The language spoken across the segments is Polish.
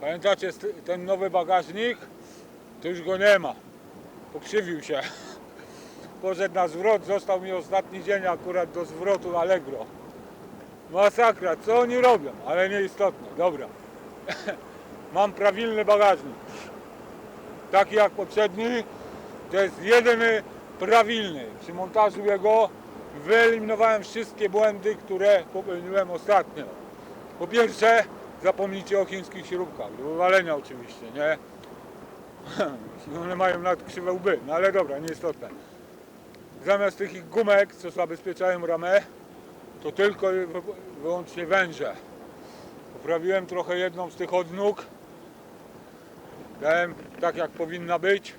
Pamiętacie ten nowy bagażnik? To już go nie ma. Pokrzywił się. Poszedł na zwrot, został mi ostatni dzień akurat do zwrotu Allegro. Masakra, co oni robią? Ale nieistotne, dobra. Mam prawilny bagażnik. Taki jak poprzedni, to jest jedyny prawilny. Przy montażu jego wyeliminowałem wszystkie błędy, które popełniłem ostatnio. Po pierwsze, zapomnijcie o chińskich śrubkach, do wywalenia oczywiście, nie? One mają nawet krzywe łby, no ale dobra, nieistotne. Zamiast tych ich gumek, co zabezpieczają ramę, to tylko i wy- wyłącznie węże. Poprawiłem trochę jedną z tych odnóg. Dałem tak jak powinna być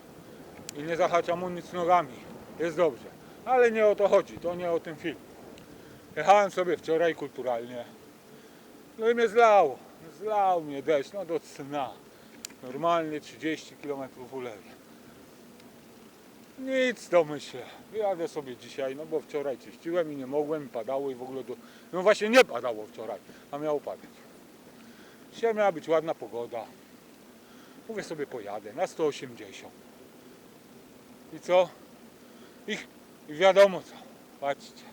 i nie zahaczam nic nogami. Jest dobrze. Ale nie o to chodzi, to nie o ten film. Jechałem sobie wczoraj kulturalnie. No i mnie zlało. Zlał mnie deszcz, no do cna. Normalnie 30 km ulewie. Nic to myślę. Jadę sobie dzisiaj, no bo wczoraj czyściłem i nie mogłem, padało i w ogóle do... No właśnie nie padało wczoraj, a miało padać. Dzisiaj miała być ładna pogoda. Mówię sobie pojadę na 180. I co? I, i wiadomo co. Patrzcie.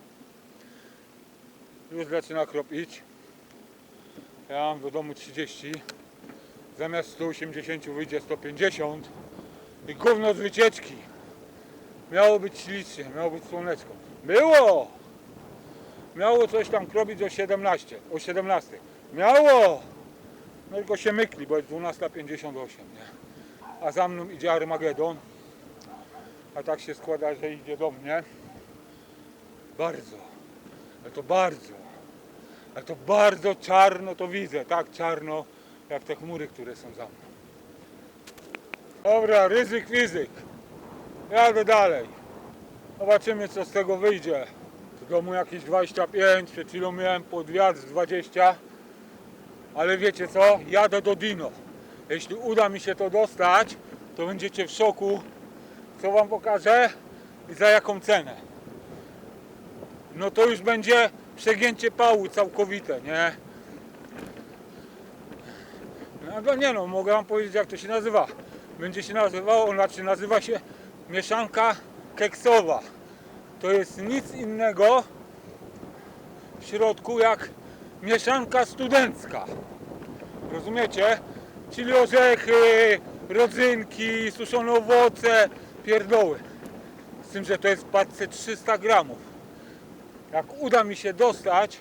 Już zaczyna kropić. Ja mam do domu 30. Zamiast 180 wyjdzie 150. I gówno z wycieczki. Miało być ślicznie, miało być słoneczko. Było! Miało coś tam kropić o 17, o 17. Miało! No tylko się mykli, bo jest 12.58, nie? A za mną idzie Armagedon. A tak się składa, że idzie do mnie. Bardzo. Ale to bardzo. Ale to bardzo czarno to widzę. Tak czarno, jak te chmury, które są za mną. Dobra, ryzyk fizyk. Jadę dalej. Zobaczymy co z tego wyjdzie. Do domu jakieś 25, przed chwilą miałem pod wiatr z 20. Ale wiecie co? Jadę do Dino. Jeśli uda mi się to dostać, to będziecie w szoku, co wam pokażę i za jaką cenę. No to już będzie przegięcie pału całkowite, nie? No to nie no, mogę wam powiedzieć jak to się nazywa. Będzie się nazywało, znaczy nazywa się mieszanka keksowa. To jest nic innego w środku jak mieszanka studencka. Rozumiecie? Czyli orzechy, rodzynki, suszone owoce, pierdoły. Z tym, że to jest w paczce 300 gramów. Jak uda mi się dostać,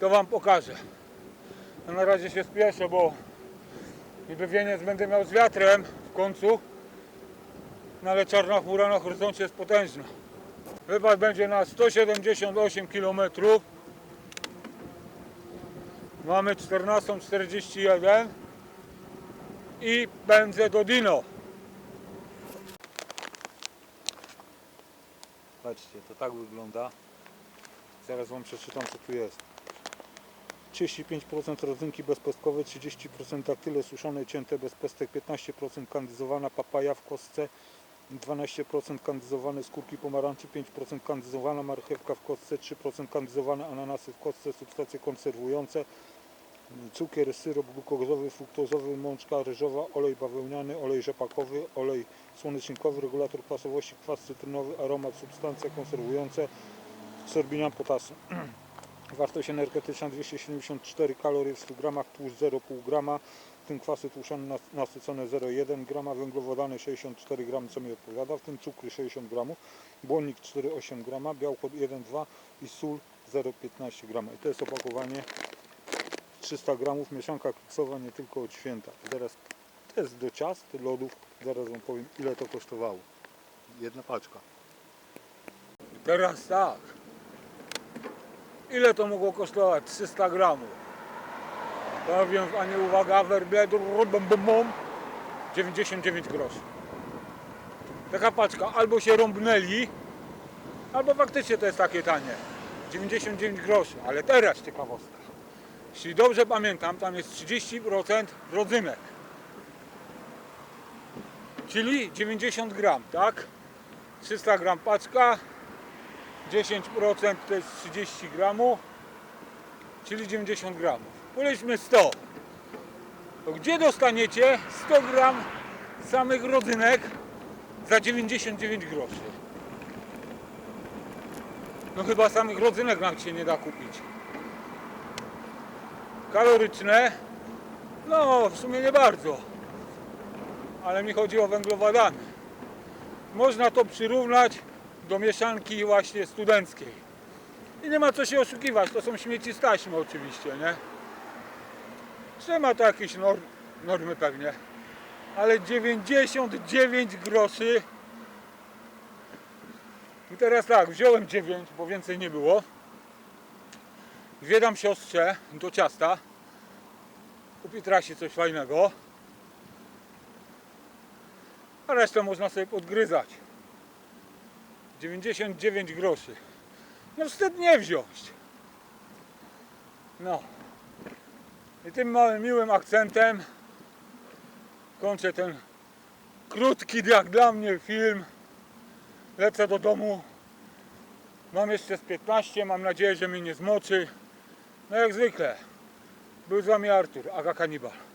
to wam pokażę. No na razie się spieszę, bo niby wieniec będę miał z wiatrem w końcu. No ale czarna chmura na horyzoncie jest potężna. Wypad będzie na 178 km. Mamy 14.41 i pędzę do Dino. Patrzcie, to tak wygląda. Zaraz Wam przeczytam co tu jest. 35% rodzynki bezpestkowe, 30% daktyle suszone, cięte bez pestek, 15% kandyzowana papaja w kostce, 12% kandyzowane skórki pomarańczy, 5% kandyzowana marchewka w kostce, 3% kandyzowane ananasy w kostce, substancje konserwujące, cukier, syrop glukozowy, fruktozowy, mączka ryżowa, olej bawełniany, olej rzepakowy, olej słonecznikowy, regulator kwasowości, kwas cytrynowy, aromat, substancje konserwujące, sorbinian potasu. Wartość energetyczna 274 kalorie w 100 gramach, tłuszcz 0,5 grama, w tym kwasy tłuszczane nas- nasycone 0,1 grama, węglowodany 64 gramy, co mi odpowiada, w tym cukry 60 gramów, błonnik 4,8 grama, białko 1,2 i sól 0,15 grama. I to jest opakowanie 300 gramów, mieszanka keksowa nie tylko od święta. I teraz test do ciast, lodów, zaraz Wam powiem ile to kosztowało. Jedna paczka. Teraz tak. Ile to mogło kosztować? 300 gramów. Powiem, a nie uwaga, werbledu, bum, bum, bum, 99 groszy. Taka paczka albo się rąbnęli, albo faktycznie to jest takie tanie. 99 groszy, ale teraz ciekawostka. Jeśli dobrze pamiętam, tam jest 30% rodzynek. Czyli 90 gram, tak? 300 gram paczka, 10% to jest 30 gramów, czyli 90 gramów. Powiedzmy 100. to gdzie dostaniecie 100 gram samych rodzynek za 99 groszy? No chyba samych rodzynek nam się nie da kupić. Kaloryczne? No, w sumie nie bardzo. Ale mi chodzi o węglowodany. Można to przyrównać do mieszanki właśnie studenckiej. I nie ma co się oszukiwać, to są śmieci z taśmy oczywiście, nie? Że ma to jakieś nor- normy pewnie. Ale 99 groszy. I teraz tak, wziąłem 9, bo więcej nie było. Zwiedam siostrze do ciasta. Kupi trasie coś fajnego. A resztę można sobie podgryzać. 99 groszy. No wstyd nie wziąć. No. I tym małym miłym akcentem kończę ten krótki jak dla mnie film. Lecę do domu. Mam jeszcze z 15, mam nadzieję, że mnie nie zmoczy. No jak zwykle. Był z wami Artur, Aga Kanibal.